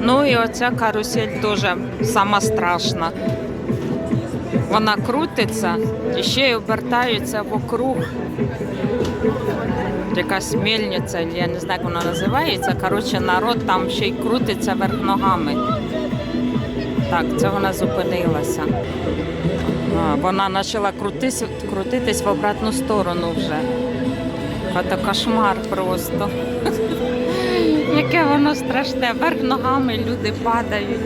Ну і оця карусель теж сама страшна. Вона крутиться і ще й обертаються вокруг. Якась мельниця, я не знаю, як вона називається. Коротше, народ там ще й крутиться верх ногами. Так, це вона зупинилася. А, вона почала крутись, крутитись в обратну сторону вже. Це кошмар просто. Яке воно страшне. Верх ногами люди падають.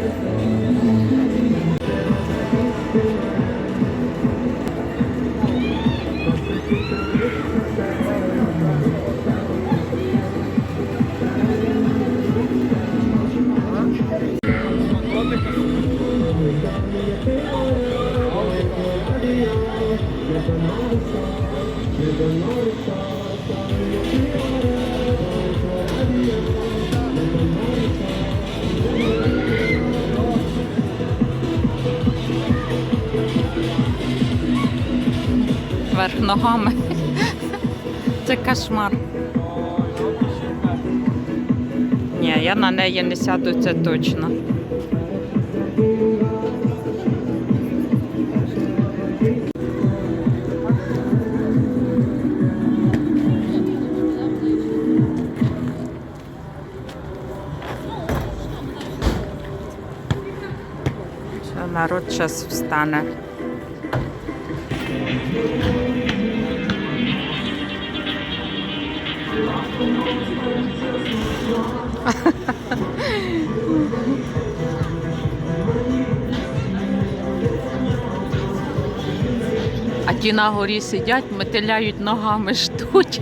Верх ногами. Це кошмар. Ні, я на неї не сяду, це точно. Народ зараз встане. А ті на горі сидять, метеляють ногами, ждуть.